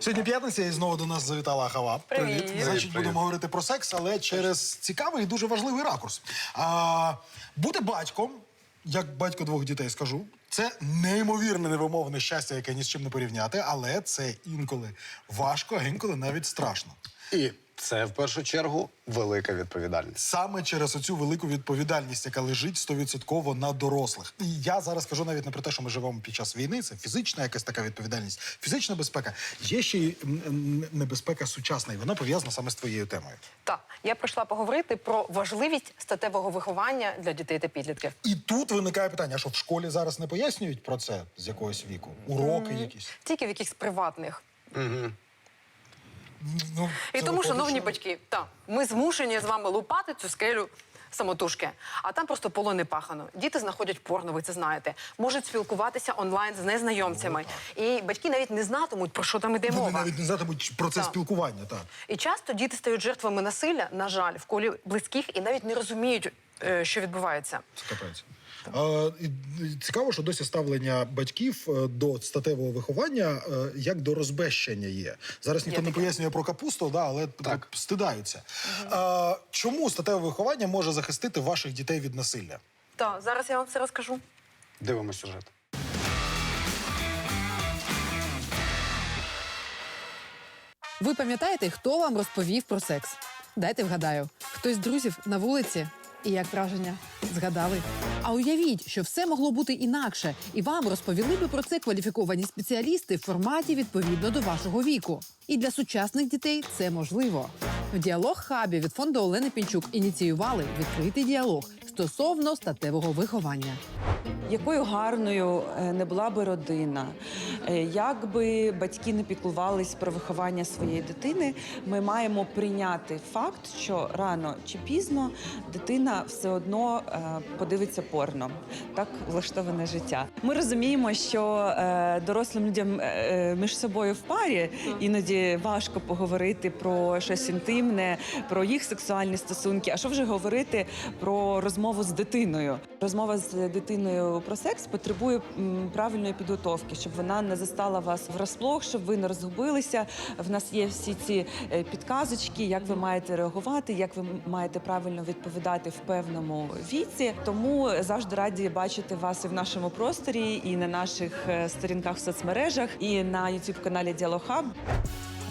Сьогодні п'ятниця і знову до нас завітала Хава. Привіт. Значить, Привіт, будемо говорити про секс, але через цікавий і дуже важливий ракурс. А, бути батьком, як батько двох дітей скажу, це неймовірне невимовне щастя, яке ні з чим не порівняти, але це інколи важко, а інколи навіть страшно. І це в першу чергу велика відповідальність. Саме через оцю велику відповідальність, яка лежить стовідсотково на дорослих. І я зараз кажу навіть не про те, що ми живемо під час війни, це фізична якась така відповідальність, фізична безпека. Є ще й небезпека сучасна, і вона пов'язана саме з твоєю темою. Так, я прийшла поговорити про важливість статевого виховання для дітей та підлітків. І тут виникає питання: що в школі зараз не пояснюють про це з якогось віку? Уроки якісь? Тільки в якихось приватних. Ну, І тому, шановні батьки, так, ми змушені з вами лупати цю скелю самотужки. А там просто поло не пахано. Діти знаходять порно, ви це знаєте. Можуть спілкуватися онлайн з незнайомцями. І батьки навіть не знатимуть, про що там іде Вони мова. навіть не знатимуть про це Так. спілкування. Так. І часто діти стають жертвами насилля, на жаль, в колі близьких і навіть не розуміють, е, що відбувається. Це капець. Цікаво, що досі ставлення батьків е, до статевого виховання е, як до розбещення є. Зараз ніхто не пояснює про капусту, да, але Так. стидаються. А, чому статеве виховання може захистити ваших дітей від насилля? Так, зараз я вам все розкажу. Дивимось сюжет. Ви пам'ятаєте, хто вам розповів про секс? Дайте вгадаю, хтось з друзів на вулиці. І як враження? Згадали. А уявіть, що все могло бути інакше, і вам розповіли би про це кваліфіковані спеціалісти в форматі відповідно до вашого віку. І для сучасних дітей це можливо. В діалог хабі від фонду Олени Пінчук ініціювали відкритий діалог стосовно статевого виховання. Якою гарною е, не була би родина, як би батьки не піклувались про виховання своєї дитини, ми маємо прийняти факт, що рано чи пізно дитина все одно е, подивиться порно. Так влаштоване життя. Ми розуміємо, що е, дорослим людям е, е, між собою в парі іноді важко поговорити про щось інтимне, про їх сексуальні стосунки. А що вже говорити про розмову з дитиною? Розмова з дитиною про секс потребує правильної підготовки, щоб вона не застала вас врасплох, щоб ви не розгубилися. В нас є всі ці е, підказочки, як ви маєте реагувати, як ви маєте правильно відповідати в певному віці. Тому завжди раді бачити вас і в нашому просторі, і на наших е, сторінках в соцмережах, і на youtube каналі Діалохаб.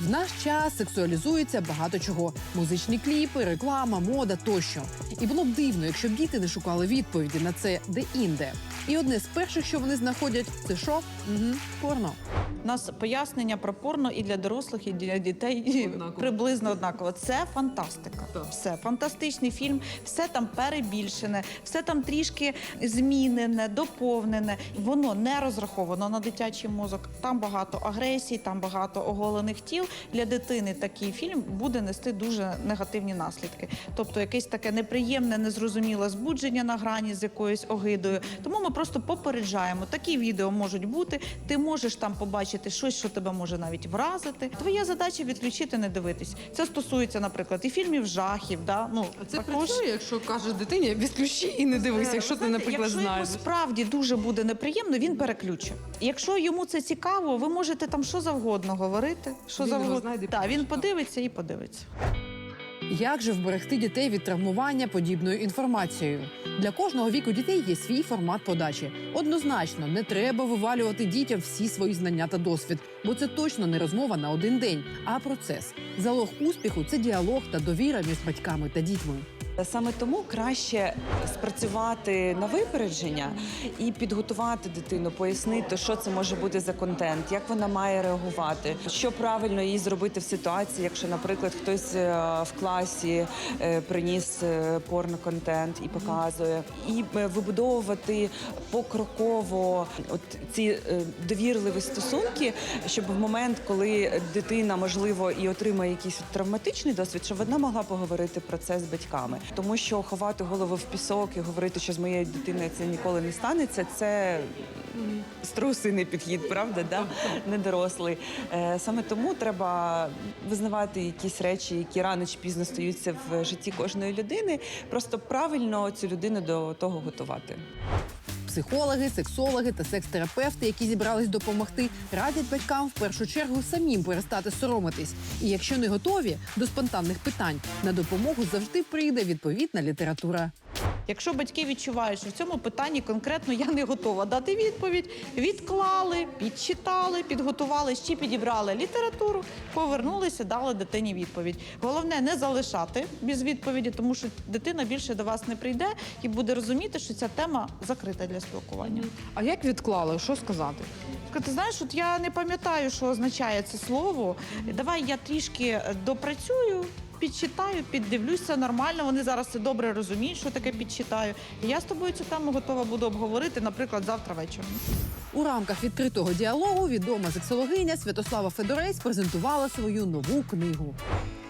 В наш час сексуалізується багато чого: музичні кліпи, реклама, мода тощо. І було б дивно, якщо б діти не шукали відповіді на це де-інде. І одне з перших, що вони знаходять, це що? Угу, порно. У нас пояснення про порно і для дорослих, і для дітей приблизно однаково. Це фантастика. Все фантастичний фільм, все там перебільшене, все там трішки змінене, доповнене. Воно не розраховано на дитячий мозок. Там багато агресії, там багато оголених тіл. Для дитини такий фільм буде нести дуже негативні наслідки. Тобто, якесь таке неприємне, незрозуміле збудження на грані з якоюсь огидою. Тому ми просто попереджаємо. Такі відео можуть бути. Ти можеш там побачити щось, що тебе може навіть вразити. Твоя задача відключити, не дивитись. Це стосується, наприклад, і фільмів жахів. Да? Ну також якщо кажеш дитині, відключи і не дивись, Е, знаєте, якщо йому справді дуже буде неприємно, він переключить. Якщо йому це цікаво, ви можете там що завгодно говорити. Що Він його знайде Так, він подивиться і подивиться. Як же вберегти дітей від травмування подібною інформацією? Для кожного віку дітей є свій формат подачі. Однозначно, не треба вивалювати дітям всі свої знання та досвід, бо це точно не розмова на один день, а процес. Залог успіху це діалог та довіра між батьками та дітьми. Саме тому краще спрацювати на випередження і підготувати дитину, пояснити, що це може бути за контент, як вона має реагувати, що правильно їй зробити в ситуації, якщо, наприклад, хтось е, в класі е, приніс е, порноконтент і показує, і е, вибудовувати покроково от ці е, довірливі стосунки, щоб в момент, коли дитина можливо і отримає якийсь травматичний досвід, щоб вона могла поговорити про це з батьками, тому що ховати голову в пісок і говорити, що з моєю дитиною це ніколи не станеться, це струсиний підхід, правда, да? не дорослий. Е, Саме тому треба визнавати якісь речі, які рано чи пізно стаються в житті кожної людини, просто правильно цю людину до того готувати. Психологи, сексологи та секс-терапевти, які зібрались допомогти, радять батькам в першу чергу самим перестати соромитись. І якщо не готові до спонтанних питань, на допомогу завжди прийде відповідна література. Якщо батьки відчувають, що в цьому питанні конкретно я не готова дати відповідь, відклали, підчитали, підготували, ще підібрали літературу, повернулися, дали дитині відповідь. Головне не залишати без відповіді, тому що дитина більше до вас не прийде і буде розуміти, що ця тема закрита для спілкування. А як відклали? Що сказати? Ти знаєш, от я не пам'ятаю, що означає це слово. Давай я трішки е, допрацюю. Підчитаю, піддивлюся нормально. Вони зараз це добре розуміють, що таке підчитаю. І я з тобою цю тему готова буду обговорити, наприклад, завтра вечором. У рамках відкритого діалогу відома сексологиня Святослава Федорець презентувала свою нову книгу.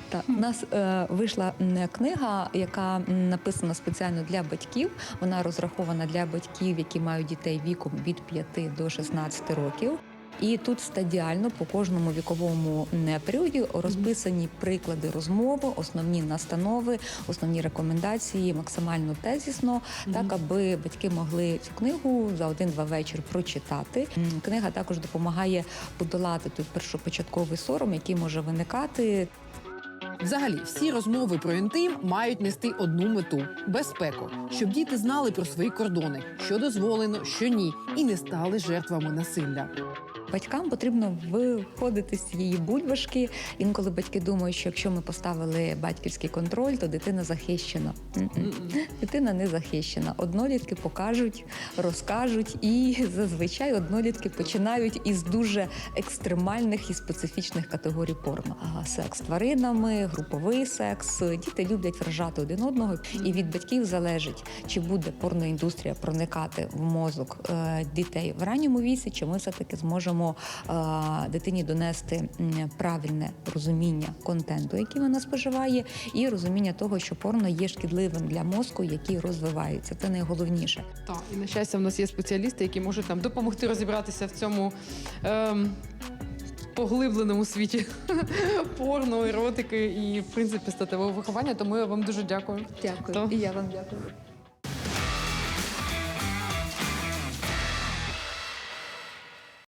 Так, у нас е, вийшла книга, яка написана спеціально для батьків. Вона розрахована для батьків, які мають дітей віком від 5 до 16 років. І тут стадіально по кожному віковому періоді розписані приклади розмови, основні настанови, основні рекомендації, максимально тезісно, так аби батьки могли цю книгу за один-два вечір прочитати. Книга також допомагає подолати той першопочатковий сором, який може виникати Взагалі, всі розмови про інтим мають нести одну мету безпеку, щоб діти знали про свої кордони, що дозволено, що ні, і не стали жертвами насилля. Батькам потрібно виходити з цієї бульбашки. Інколи батьки думають, що якщо ми поставили батьківський контроль, то дитина захищена. Дитина не захищена. Однолітки покажуть, розкажуть, і зазвичай однолітки починають із дуже екстремальних і специфічних категорій порно. Секс тваринами, груповий секс. Діти люблять вражати один одного, і від батьків залежить, чи буде порноіндустрія проникати в мозок е, дітей в ранньому віці, чи ми все таки зможемо е, дитині донести правильне розуміння контенту, який вона споживає, і розуміння того, що порно є шкідливим для мозку, який розвивається. Це найголовніше. Так, і на щастя, в нас є спеціалісти, які можуть нам допомогти розібратися в цьому. Ем... Поглибленому світі порно, еротики і в принципі статевого виховання, тому я вам дуже дякую. Дякую. То- І я вам дякую.